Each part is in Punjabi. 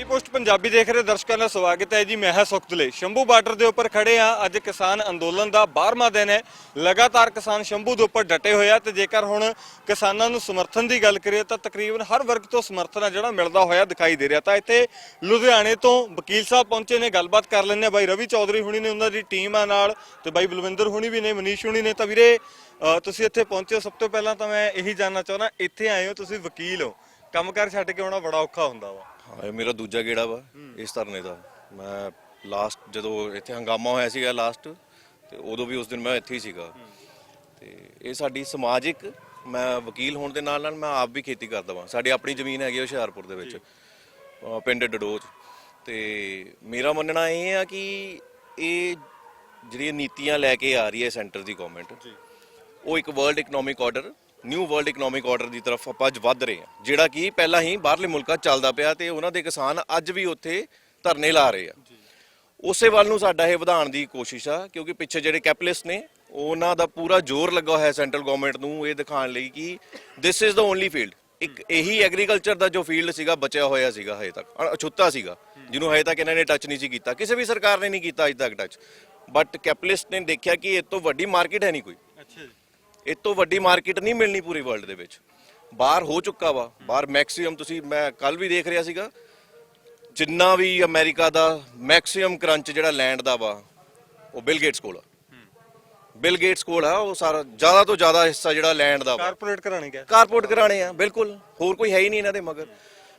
ਡੇਲੀ ਪੋਸਟ ਪੰਜਾਬੀ ਦੇਖ ਰਹੇ ਦਰਸ਼ਕਾਂ ਦਾ ਸਵਾਗਤ ਹੈ ਜੀ, ਮੈਂ ਹਾਂ ਸੁਖਦਲੇ ਸ਼ੰਭੂ ਬਾਰਡਰ ਦੇ ਉੱਪਰ ਖੜੇ ਆ ਅੱਜ ਕਿਸਾਨ ਅੰਦੋਲਨ ਦਾ 12ਵਾਂ ਦਿਨ ਹੈ। ਲਗਾਤਾਰ ਕਿਸਾਨ ਸ਼ੰਭੂ ਦੇ ਉੱਪਰ ਡਟੇ ਹੋਏ ਆ ਤੇ ਜੇਕਰ ਹੁਣ ਕਿਸਾਨਾਂ ਨੂੰ ਸਮਰਥਨ ਦੀ ਗੱਲ ਕਰੀਏ ਤਾਂ ਤਕਰੀਬਨ ਹਰ ਵਰਗ ਤੋਂ ਸਮਰਥਨ ਆ ਜਿਹੜਾ ਮਿਲਦਾ ਹੋਇਆ ਦਿਖਾਈ ਦੇ ਰਿਹਾ। ਤਾਂ ਇੱਥੇ ਲੁਧਿਆਣੇ ਤੋਂ ਵਕੀਲ ਸਾਹਿਬ ਪਹੁੰਚੇ ਨੇ, ਗੱਲਬਾਤ ਕਰ ਲੈਂਦੇ ਆ ਬਾਈ ਰਵੀ ਚੌਧਰੀ ਹੁਣੀ ਨੇ, ਉਹਨਾਂ ਦੀ ਟੀਮ ਆ ਨਾਲ ਤੇ ਬਾਈ ਬਲਵਿੰਦਰ ਹੁਣੀ ਵੀ ਨੇ, ਮਨੀਸ਼ ਹੁਣੀ ਨੇ। ਤਾਂ ਵੀਰੇ ਤੁਸੀਂ ਇੱਥੇ ਪਹੁੰਚੇ ਹੋ। ਸਭ ਤੋਂ ਪਹਿਲਾਂ ਤਾਂ ਮੈਂ ਇਹੀ ਜਾਨਣਾ ਚਾਹੁੰਦਾ, ਇੱਥੇ ਆਏ ਹੋ, ਤੁਸੀਂ ਵਕੀਲ ਹੋ। ਕੰਮਕਾਰ ਛੱਡ ਕੇ ਆਉਣਾ ਬੜਾ ਔਖਾ ਹੁੰਦਾ ਵਾ। ਹਾਂ ਇਹ ਮੇਰਾ ਦੂਜਾ ਗੇੜਾ ਵਾ ਇਸ ਧਰਨੇ ਦਾ। ਮੈਂ ਲਾਸਟ ਜਦੋਂ ਇੱਥੇ ਹੰਗਾਮਾ ਹੋਇਆ ਸੀਗਾ ਲਾਸਟ ਤੇ ਉਦੋਂ ਵੀ ਉਸ ਦਿਨ ਮੈਂ ਇੱਥੇ ਹੀ ਸੀਗਾ। ਤੇ ਇਹ ਸਾਡੀ ਸਮਾਜਿਕ ਮੈਂ ਵਕੀਲ ਹੋਣ ਦੇ ਨਾਲ ਨਾਲ ਮੈਂ ਆਪ ਵੀ ਖੇਤੀ ਕਰਦਾ ਵਾਂ। ਸਾਡੀ ਆਪਣੀ ਜ਼ਮੀਨ ਹੈਗੀ ਹੁਸ਼ਿਆਰਪੁਰ ਦੇ ਵਿੱਚ ਪਿੰਡ ਡਡੋਚ। ਤੇ ਮੇਰਾ ਮੰਨਣਾ ਇਹ ਆ ਕਿ ਇਹ ਜਿਹੜੀਆਂ ਨੀਤੀਆਂ ਲੈ ਕੇ ਆ ਰਹੀ ਹੈ ਸੈਂਟਰ ਦੀ ਗਵਰਨਮੈਂਟ ਉਹ ਇੱਕ world economic order new world economic order ਦੀ ਤਰਫ ਆਪਾਂ ਅੱਜ ਵੱਧ ਰਹੇ ਹਾਂ ਜਿਹੜਾ ਕਿ ਪਹਿਲਾਂ ਹੀ ਬਾਹਰਲੇ ਮੁਲਕਾਂ 'ਚ ਚੱਲਦਾ ਪਿਆ ਤੇ ਉਹਨਾਂ ਦੇ ਕਿਸਾਨ ਅੱਜ ਵੀ ਉੱਥੇ ਧਰਨੇ ਲਾ ਰਹੇ ਆ। ਉਸੇ ਵੱਲ ਨੂੰ ਸਾਡਾ ਇਹ ਵਧਾਉਣ ਦੀ ਕੋਸ਼ਿਸ਼ ਆ ਕਿਉਂਕਿ ਪਿੱਛੇ ਜਿਹੜੇ ਕੈਪੀਟਲਿਸਟ ਨੇ ਉਹਨਾਂ ਦਾ ਪੂਰਾ ਜ਼ੋਰ ਲੱਗਾ ਹੋਇਆ ਸੈਂਟਰਲ ਗਵਰਨਮੈਂਟ ਨੂੰ ਇਹ ਦਿਖਾਉਣ ਲਈ ਕਿ this is the only field ਇੱਕ ਇਹੀ ਐਗਰੀਕਲਚਰ ਦਾ ਜੋ ਫੀਲਡ ਸੀਗਾ ਬਚਿਆ ਹੋਇਆ ਸੀਗਾ ਹਜੇ ਤੱਕ ਅਛੂਤਾ ਸੀਗਾ ਜਿਹਨੂੰ ਹਜੇ ਤੱਕ ਇਹਨਾਂ ਨੇ ਟੱਚ ਨਹੀਂ ਸੀ ਕੀਤਾ। ਕਿਸੇ ਵੀ ਸਰਕਾਰ ਨੇ ਨਹੀਂ ਕੀਤਾ ਅਜੇ ਤੱਕ ਟੱਚ ਬਟ ਕੈਪੀਟਲਿਸਟ ਨੇ ਦੇਖਿਆ ਕਿ ਇਹ ਤੋਂ ਵੱਡੀ ਮਾਰਕੀਟ ਹੈ ਨਹੀਂ ਕੋਈ। ਅੱਛਾ ਜੀ। ਇਹ ਤੋਂ ਵੱਡੀ ਮਾਰਕੀਟ ਨਹੀਂ ਮਿਲਣੀ ਪੂਰੀ ਵਰਲਡ ਦੇ ਵਿੱਚ। ਬਾਹਰ ਹੋ ਚੁੱਕਾ ਵਾ ਬਾਹਰ ਮੈਕਸਿਮਮ ਤੁਸੀਂ ਮੈਂ ਕੱਲ ਵੀ ਦੇਖ ਰਿਹਾ ਸੀਗਾ ਜਿੰਨਾ ਵੀ ਅਮਰੀਕਾ ਦਾ ਮੈਕਸਿਮਮ ਕਰੰਚ ਜਿਹੜਾ ਲੈਂਡ ਦਾ ਵਾ ਉਹ ਬਿਲ ਗੇਟਸ ਕੋਲ ਆ। ਬਿਲ ਗੇਟਸ ਕੋਲ ਆ ਉਹ ਸਾਰਾ ਜ਼ਿਆਦਾ ਤੋਂ ਜ਼ਿਆਦਾ ਹਿੱਸਾ ਜਿਹੜਾ ਲੈਂਡ ਦਾ ਵਾ। ਕਾਰਪੋਰੇਟ ਕਰਾਣੇ ਗਿਆ ਕਾਰਪੋਰੇਟ ਕਰਾਣੇ ਆ ਬਿਲਕੁਲ ਹੋਰ ਕੋਈ ਹੈ ਹੀ ਨਹੀਂ ਇਹਨਾਂ ਦੇ ਮਗਰ।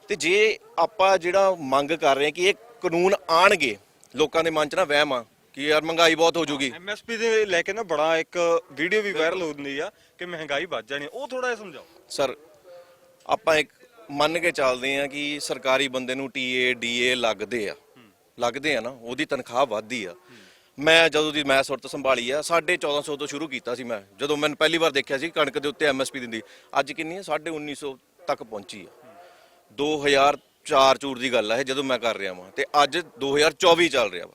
ਤੇ ਜੇ ਆਪਾਂ ਜਿਹੜਾ ਮੰਗ ਕਰ ਰਹੇ ਹਾਂ ਕਿ ਇਹ ਕਾਨੂੰਨ ਆਣਗੇ ਲੋਕਾਂ ਦੇ ਮਨ 'ਚ ਨਾ ਵਹਿਮ ਆ ਕਿ ਯਾਰ ਮਹਿੰਗਾਈ ਬਹੁਤ ਹੋ ਜੂਗੀ। ਐਮਐਸਪੀ ਦੇ ਲੈ ਕੇ ਨਾ ਬੜਾ ਇੱਕ ਵੀਡੀਓ ਵੀ ਵਾਇਰਲ ਹੁੰਦੀ ਆ ਕਿ ਮਹਿੰਗਾਈ ਵੱਧ ਜਾਣੀ। ਉਹ ਥੋੜਾ ਜਿਹਾ ਸਮਝਾਓ। ਸਰ ਆਪਾਂ ਇੱਕ ਮੰਨ ਕੇ ਚੱਲਦੇ ਆ ਕਿ ਸਰਕਾਰੀ ਬੰਦੇ ਨੂੰ ਟੀਏ ਡੀਏ ਲੱਗਦੇ ਆ। ਲੱਗਦੇ ਆ ਨਾ ਉਹਦੀ ਤਨਖਾਹ ਵੱਧਦੀ ਆ। ਮੈਂ ਜਦੋਂ ਦੀ ਮੈਂ ਸੁਰਤ ਸੰਭਾਲੀ ਆ 1450 ਤੋਂ ਸ਼ੁਰੂ ਕੀਤਾ ਸੀ ਮੈਂ। ਜਦੋਂ ਮੈਂ ਪਹਿਲੀ ਵਾਰ ਦੇਖਿਆ ਸੀ ਕਣਕ ਦੇ ਉੱਤੇ ਐਮਐਸਪੀ ਦਿੰਦੀ ਅੱਜ ਕਿੰਨੀ ਹੈ 1950 ਤੱਕ ਪਹੁੰਚੀ ਆ। 2004 ਚੂਰ ਦੀ ਗੱਲ ਆ ਇਹ ਜਦੋਂ ਮੈਂ ਕਰ ਰਿਹਾ ਵਾਂ। ਤੇ ਅੱਜ 2024 ਚੱਲ ਰਿਹਾ ਵਾ।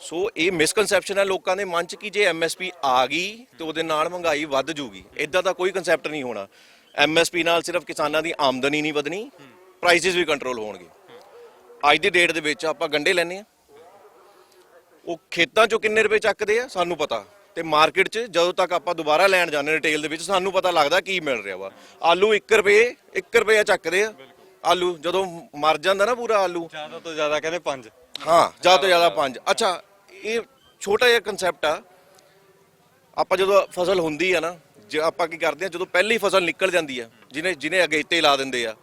ਸੋ ਇਹ ਮਿਸਕਨਸੈਪਸ਼ਨ ਹੈ ਲੋਕਾਂ ਦੇ ਮਨ 'ਚ ਕਿ ਜੇ ਐਮਐਸਪੀ ਆ ਗਈ ਤੇ ਉਹਦੇ ਨਾਲ ਮਹਿੰਗਾਈ ਵੱਧ ਜੂਗੀ। ਇਦਾਂ ਦਾ ਕੋਈ ਕਨਸੈਪਟ ਨਹੀਂ ਹੋਣਾ। ਐਮਐਸਪੀ ਨਾਲ ਸਿਰਫ ਕਿਸਾਨਾਂ ਦੀ ਆਮਦਨੀ ਨਹੀਂ ਵਧਣੀ ਪ੍ਰਾਈਸਿਸ ਵੀ ਕੰਟਰੋਲ ਹੋਣਗੇ। ਅੱਜ ਦੀ ਡੇਟ ਦੇ ਵਿੱਚ ਆਪਾਂ ਗੰਡੇ ਲੈਨੇ ਆ ਉਹ ਖੇਤਾਂ 'ਚੋਂ ਕਿੰਨੇ ਰੁਪਏ ਚੱਕਦੇ ਆ ਸਾਨੂੰ ਪਤਾ। ਤੇ ਮਾਰਕੀਟ 'ਚ ਜਦੋਂ ਤੱਕ ਆਪਾਂ ਦੁਬਾਰਾ ਲੈਣ ਜਾਂਦੇ ਰਿਟੇਲ ਦੇ ਵਿੱਚ ਸਾਨੂੰ ਪਤਾ ਲੱਗਦਾ ਕੀ ਮਿਲ ਰਿਹਾ ਵਾ। ਆਲੂ 1 ਰੁਪਏ 1 ਰੁਪਏ ਚੱਕਦੇ ਆ। ਆਲੂ ਜਦੋਂ ਮਰ ਜਾਂਦਾ ਨਾ ਪੂਰਾ ਆਲੂ। ਜ਼ਿਆਦਾ ਤੋਂ ਜ਼ਿਆਦਾ ਕਹਿੰਦੇ 5 ਹਾਂ ਜ਼ਿਆਦਾ ਤੋਂ ਜ਼ਿਆਦਾ ਪੰਜ। ਅੱਛਾ ਇਹ ਛੋਟਾ ਜਿਹਾ ਕਨਸੈਪਟ ਆ। ਆਪਾਂ ਜਦੋਂ ਫਸਲ ਹੁੰਦੀ ਆ ਨਾ, ਜੇ ਆਪਾਂ ਕੀ ਕਰਦੇ ਆ, ਜਦੋਂ ਪਹਿਲੀ ਫਸਲ ਨਿਕਲ ਜਾਂਦੀ ਆ, ਜਿਹਨੇ ਜਿਹਨੇ ਅਗੇਤੇ ਲਾ ਦਿੰਦੇ ਆ,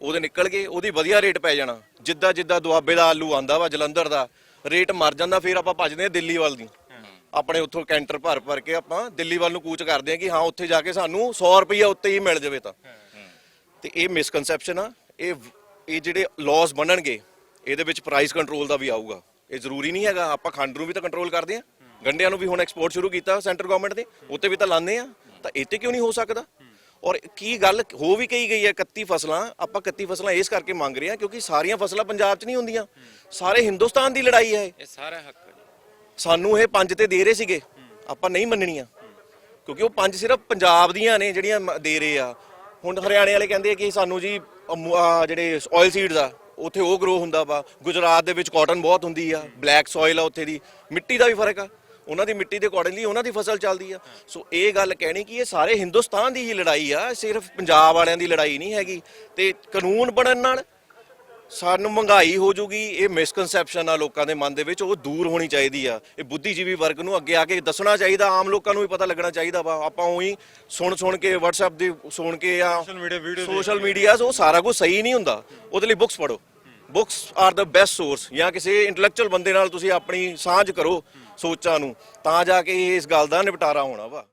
ਉਹਦੇ ਨਿਕਲ ਗਏ ਉਹਦੀ ਵਧੀਆ ਰੇਟ ਪੈ ਜਾਣਾ। ਜਿੱਦਾਂ ਜਿੱਦਾਂ ਦੁਆਬੇ ਦਾ ਆਲੂ ਆਂਦਾ ਵਾ, ਜਲੰਧਰ ਦਾ, ਰੇਟ ਮਰ ਜਾਂਦਾ, ਫਿਰ ਆਪਾਂ ਭੱਜਦੇ ਆ ਦਿੱਲੀ ਵੱਲ ਦੀ। ਆਪਣੇ ਉੱਥੋਂ ਕੈਂਟਰ ਭਰ ਭਰ ਕੇ ਆਪਾਂ ਦਿੱਲੀ ਵੱਲ ਨੂੰ ਕੂਚ ਕਰਦੇ ਆ ਕਿ ਹਾਂ, ਉੱਥੇ ਜਾ ਕੇ ਸਾਨੂੰ 100 ਰੁਪਈਆ ਉੱਤੇ ਹੀ ਮਿਲ ਜਾਵੇ ਤਾਂ। ਤੇ ਇਹ ਮਿਸਕਨਸੈਪਸ਼ਨ ਆ। ਇਹ ਇਹ ਜਿਹੜੇ ਲਾਜ਼ ਬਣਨਗੇ, ਇਹਦੇ ਵਿੱਚ ਪ੍ਰਾਈਸ ਕੰਟਰੋਲ ਦਾ ਵੀ ਆਊਗਾ। ਇਹ ਜ਼ਰੂਰੀ ਨਹੀਂ ਹੈਗਾ ਆਪਾਂ ਖੰਡ ਨੂੰ ਵੀ ਤਾਂ ਕੰਟਰੋਲ ਕਰਦੇ ਆ ਗੰਡਿਆਂ ਨੂੰ ਵੀ ਹੁਣ ਐਕਸਪੋਰਟ ਸ਼ੁਰੂ ਕੀਤਾ ਸੈਂਟਰ ਗਵਰਨਮੈਂਟ ਦੇ ਉੱਤੇ ਵੀ ਤਾਂ ਲਾਉਂਦੇ ਆ ਤਾਂ ਇੱਥੇ ਕਿਉਂ ਨਹੀਂ ਹੋ ਸਕਦਾ? ਔਰ ਕੀ ਗੱਲ ਹੋ ਵੀ ਕਹੀ ਗਈ ਹੈ 31 ਫਸਲਾਂ? ਆਪਾਂ 31 ਫਸਲਾਂ ਇਸ ਕਰਕੇ ਮੰਗ ਰਹੇ ਆ ਕਿਉਂਕਿ ਸਾਰੀਆਂ ਫਸਲਾਂ ਪੰਜਾਬ 'ਚ ਨਹੀਂ ਹੁੰਦੀਆਂ। ਸਾਰੇ ਹਿੰਦੁਸਤਾਨ ਦੀ ਲੜਾਈ ਹੈ ਇਹ। ਸਾਰਾ ਹੱਕ ਹੈ ਸਾਨੂੰ ਇਹ ਪੰਜ ਤੇ ਦੇ ਰਹੇ ਸੀਗੇ। ਆਪਾਂ ਨਹੀਂ ਮੰਨਣੀਆਂ। ਕਿਉਂਕਿ ਉਹ ਪੰਜ ਸਿਰਫ ਪੰਜਾਬ ਦੀਆਂ ਨੇ ਜਿਹੜੀਆਂ ਦੇ ਰਹੇ ਆ। ਹੁਣ ਹਰਿਆਣੇ ਵਾਲੇ ਕਹਿੰਦੇ ਆ ਕਿ ਸਾਨੂੰ ਜੀ ਅਮ- ਆਹ ਜਿਹੜੇ ਆਇਲ ਸੀਡਸ ਆ ਉੱਥੇ ਉਹ ਗਰੋ ਹੁੰਦਾ ਵਾ। ਗੁਜਰਾਤ ਦੇ ਵਿੱਚ ਕਾਟਨ ਬਹੁਤ ਹੁੰਦੀ ਆ। ਬਲੈਕ ਸੋਇਲ ਆ ਉੱਥੇ ਦੀ। ਮਿੱਟੀ ਦਾ ਵੀ ਫ਼ਰਕ ਆ। ਉਹਨਾਂ ਦੀ ਮਿੱਟੀ ਦੇ ਅਕੋਰਡਿੰਗਲੀ ਉਹਨਾਂ ਦੀ ਫਸਲ ਚੱਲਦੀ ਆ। ਸੋ ਇਹ ਗੱਲ ਕਹਿਣੀ ਕਿ ਇਹ ਸਾਰੇ ਹਿੰਦੁਸਤਾਨ ਦੀ ਹੀ ਲੜਾਈ ਆ। ਸਿਰਫ ਪੰਜਾਬ ਵਾਲਿਆਂ ਦੀ ਲੜਾਈ ਨਹੀਂ ਹੈਗੀ। ਤੇ ਕਾਨੂੰਨ ਬਣਨ ਨਾਲ ਸਾਨੂੰ ਮਹਿੰਗਾਈ ਹੋ ਜੂਗੀ ਇਹ ਮਿਸਕਨਸੈਪਸ਼ਨ ਆ ਲੋਕਾਂ ਦੇ ਮਨ ਦੇ ਵਿੱਚ ਉਹ ਦੂਰ ਹੋਣੀ ਚਾਹੀਦੀ ਆ। ਇਹ ਬੁੱਧੀਜੀਵੀ ਵਰਗ ਨੂੰ ਅੱਗੇ ਆ ਕੇ ਦੱਸਣਾ ਚਾਹੀਦਾ ਆਮ ਲੋਕਾਂ ਨੂੰ ਵੀ ਪਤਾ ਲੱਗਣਾ ਚਾਹੀਦਾ ਵਾ। ਆਪਾਂ ਉਹੀ ਸੁਣ ਸੁਣ ਕੇ WhatsApp ਦੀ ਸੁਣ ਕੇ ਆ ਸੋਸ਼ਲ ਮੀਡੀਆ ਉਹ ਸਾਰਾ ਕੁਝ ਸਹੀ ਨਹੀਂ ਹੁੰਦਾ। ਉਹਦੇ ਲਈ ਬੁੱਕਸ ਪੜੋ books are the best source ਜਾਂ ਕਿਸੇ ਇੰਟੈਲੈਕਚੁਅਲ ਬੰਦੇ ਨਾਲ ਤੁਸੀਂ ਆਪਣੀ ਸਾਂਝ ਕਰੋ ਸੋਚਾਂ ਨੂੰ ਤਾਂ ਜਾ ਕੇ ਇਸ ਗੱਲ ਦਾ ਨਿਪਟਾਰਾ ਹੋਣਾ ਵਾ।